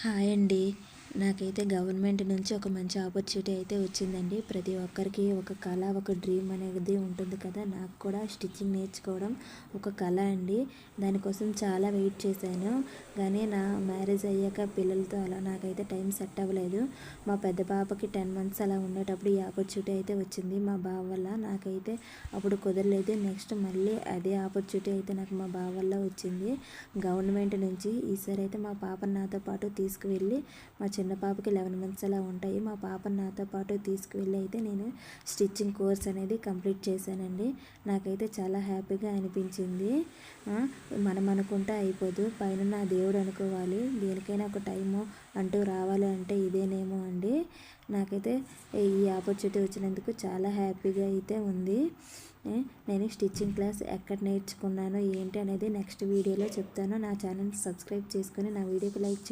Hi అండి. నాకైతే government నుంచి ఒక మంచి ఆపర్చునిటీ అయితే వచ్చిందండి. ప్రతి ఒక్కరికి ఒక కళ ఒక డ్రీమ్ అనేది ఉంటుంది కదా. నాకు కూడా స్టిచ్చింగ్ నేర్చుకోవడం ఒక కళ అండి. దానికోసం చాలా వెయిట్ చేశాను. కానీ నా మ్యారేజ్ అయ్యాక పిల్లలతో అలా నాకైతే టైం సెట్ అవ్వలేదు. మా పెద్ద పాపకి టెన్ మంత్స్ అలా ఉండేటప్పుడు ఈ ఆపర్చునిటీ అయితే వచ్చింది. మా బావ వల్ల నాకైతే అప్పుడు కుదరలేదు. నెక్స్ట్ మళ్ళీ అదే ఆపర్చునిటీ అయితే నాకు మా బావ వల్ల వచ్చింది. గవర్నమెంట్ నుంచి ఈసారి అయితే మా పాప నాతో పాటు తీసుకువెళ్ళి మా చిన్న పాపకి లెవెన్ మంత్స్ అలా ఉంటాయి. మా పాపను నాతో పాటు తీసుకువెళ్ళి అయితే నేను స్టిచ్చింగ్ కోర్స్ అనేది కంప్లీట్ చేశానండి. నాకైతే చాలా హ్యాపీగా అనిపించింది. మనం అనుకుంటే అయిపోదు. పైన నా దేవుడు అనుకోవాలి. దేనికైనా ఒక టైము అంటూ రావాలి అంటే ఇదేనేమో అండి. నాకైతే ఈ ఆపర్చునిటీ వచ్చినందుకు చాలా హ్యాపీగా అయితే ఉంది. నేను స్టిచ్చింగ్ క్లాస్ ఎక్కడ నేర్చుకున్నాను ఏంటి అనేది నెక్స్ట్ వీడియోలో చెప్తాను. నా ఛానల్ సబ్స్క్రైబ్ చేసుకొని నా వీడియోకి లైక్ చేయండి.